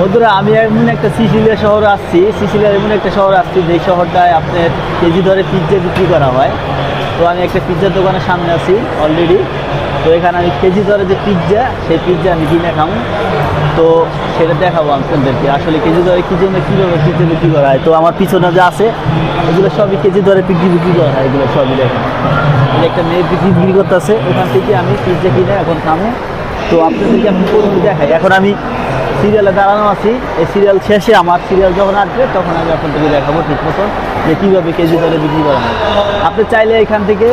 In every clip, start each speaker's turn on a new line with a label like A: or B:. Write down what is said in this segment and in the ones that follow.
A: বন্ধুরা, আমি এমন একটা সিসিলিয়া শহর আসছি, সিসিলিয়ার এমন একটা শহর আসছি, যেই শহরটায় আপনার কেজি ধরে পিৎজা বিক্রি করা হয়। তো আমি একটা পিৎজার দোকানের সামনে আছি অলরেডি তো এখানে আমি কেজি ধরে যে পিৎজা সেই পিৎজা আমি কিনে খাব তো সেটা দেখাবো আপনাদেরকে, আসলে কেজি ধরে কী জন্য কীভাবে পিৎজা বিক্রি করা হয়। তো আমার পিছনে যা আছে, এগুলো সবই কেজি ধরে বিক্রি বিক্রি করা হয়, এগুলো সবই দেখেন। একটা মেয়ে বিক্রি বিক্রি করতেছে, ওখান থেকে আমি পিৎজা কিনে এখন খাব তো আপনাদেরকে আমি প্রথমে দেখাই। এখন আমি সিরিয়ালে দাঁড়ানো আছি। এই সিরিয়াল শেষে আমার সিরিয়াল যখন আসবে, তখন আমি আপনাদেরকে দেখাবো ঠিক মতন যে কীভাবে কেজি দরে বিক্রি করা হয়। আপনি চাইলে এখান থেকে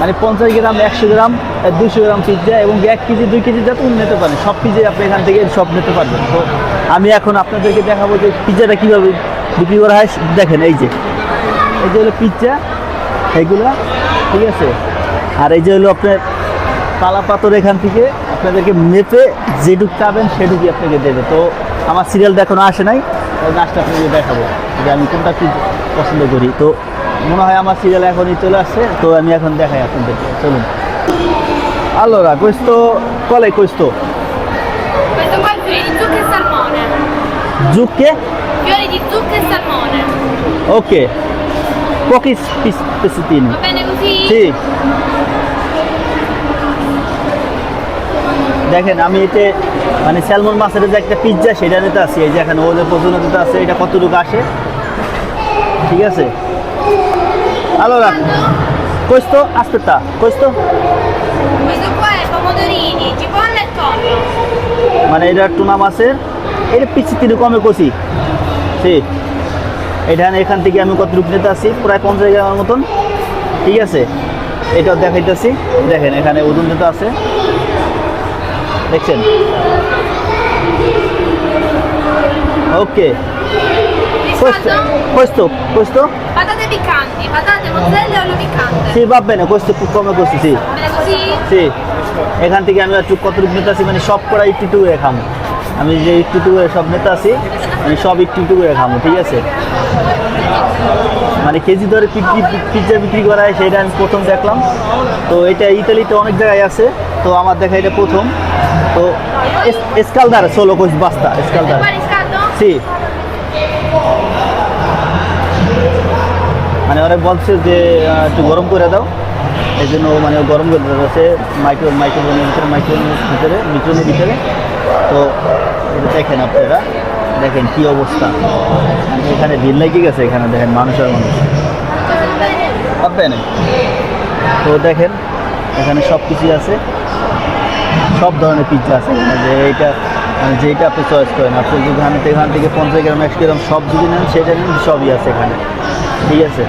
A: মানে পঞ্চাশ গ্রাম, একশো গ্রাম দুশো গ্রাম পিজ্জা এবং এক কেজি, দুই কেজি যত নিতে পারেন। সব পিজ্জাই আপনি এখান থেকে সব নিতে পারবেন। তো আমি এখন আপনাদেরকে দেখাবো যে পিৎজাটা কীভাবে বিক্রি করা হয়। দেখেন, এই যে। এই যে হলো পিজ্জা এইগুলো ঠিক আছে? আর এই যে হলো আপনার পালা পাথর এখান থেকে। আপনাদেরকে মেপে যেটুক চাবেন সেটুকুই আপনাকে দেবে। তো আমার সিরিয়াল দেখানো আসে নাই নাচটা আপনাকে দেখাবো যে আমি কোনটা কী পছন্দ করি। তো মনে হয় আমার সিরিয়াল এখনই চলে আসছে তো আমি এখন দেখাই আপনাদেরকে। চলুন।
B: আলোরা কইস তো
A: কলে কইস তো ওকে।
B: পকিস পিস তিন।
A: ঠিক। দেখেন, আমি এতে মানে স্যালমন মাছের যে একটা পিৎজা সেটা নিতে আসি। এই যে এখানে ওদের প্রচুর আছে এটা কতটুকু আসে? ঠিক আছে? allora questo aspetta
B: তো cipolla e tonno.
A: মানে এটা টুনা মাছের, এটা পিছিয়ে তিন কমে কষি ঠিক এটা এখান থেকে আমি কত কতটুকু নিতে আসি? প্রায় পঞ্চাশ গ্রামের মতন। ঠিক আছে? এটাও দেখাইতেছি। দেখেন, এখানে ওজন দিতে আছে দেখছেন ওকে questo questo questo
B: Patate piccanti, patate, mozzarella e olio piccante.
A: sì va bene questo più come questo sì
B: bene così?
A: জি এখান থেকে আমি একটু কতটুকু নিতে আসি মানে সব করা একটু করে খামো আমি যে একটু করে সব নিতে আসি আমি সব একটু করে খামো ঠিক আছে মানে কেজি ধরে পিৎজা বিক্রি করা হয় সেটা আমি প্রথম দেখলাম। তো এটা ইতালিতে অনেক জায়গায় আছে। তো আমার দেখা এটা প্রথম। তো এসকালদার ষোলো কোচ বাস্তা এসকালদার। সি। মানে ওরা বলছে যে একটু গরম করে দাও। এই জন্য মানে গরম করে দিচ্ছে মাইক্রো মাইক্রোওভেনের ভিতরে মাইক্রোওভেনের ভিতরে মিক্রোনের ভিতরে। তো এটা দেখেন আপনারা। দেখেন কি অবস্থা। মানে এখানে ভিড় লেগে গেছে, এখানে দেখেন মানুষের মানুষ তো দেখেন, এখানে সব কিছুই আছে। সব ধরনের পিৎজা আছে। এখানে যে এইটা মানে যেটা আপনি চয়েস করেন। আপনি যদি এখান থেকে এখান থেকে পঞ্চাশ গ্রাম, একশো গ্রাম সব যদি নেন, সেটা নেন সবই আছে এখানে। ঠিক আছে?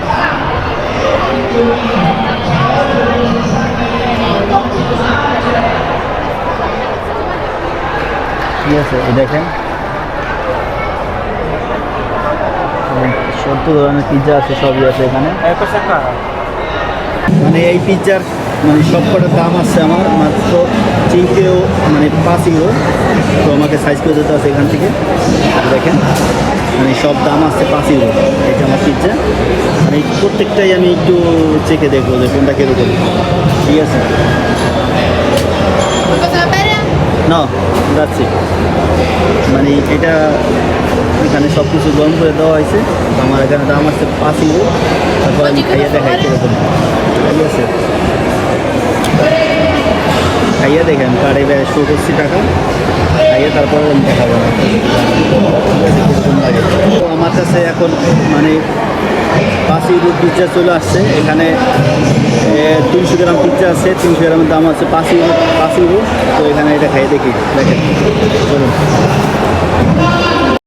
A: ঠিক আছে? দেখেন। সত্তর ধরনের পিৎজা আছে, সবই আছে এখানে। মানে এই পিৎজার মানে সব কটার দাম আছে আমার, মাত্র চিনকেও মানে পাঁচ ইউরো তো আমাকে সাইজ করে দিতে আছে এখান থেকে। দেখেন মানে সব দাম আছে পাঁচ ইউরো এটা আমার পিৎজা মানে প্রত্যেকটাই আমি একটু চেখে দেখব যে কোনটা কীরকম। ঠিক আছে? না, যাচ্ছি। মানে এটা এখানে সব কিছু গরম করে দেওয়া হয়েছে। আমার এখানে দাম আছে পাঁচ ইউরো। তারপর আমি খাইয়ে দেখাই এরকম ঠিক আছে। খাইয়ে দেখেন, কার্ডে শো করছি টাকা। খাইয়ে তারপরে আমি দেখাবো না কীরকম লাগে তো আমার কাছে এখন মানে পাঁচ ইউরো পিৎজা চলে আসছে। এখানে তিনশো গ্রাম পিৎজা আছে, তিনশো গ্রামের দাম আছে পাঁচ ইউরো পাঁচ ইউরো। তো এখানে এটা খাইয়ে দেখি, দেখেন।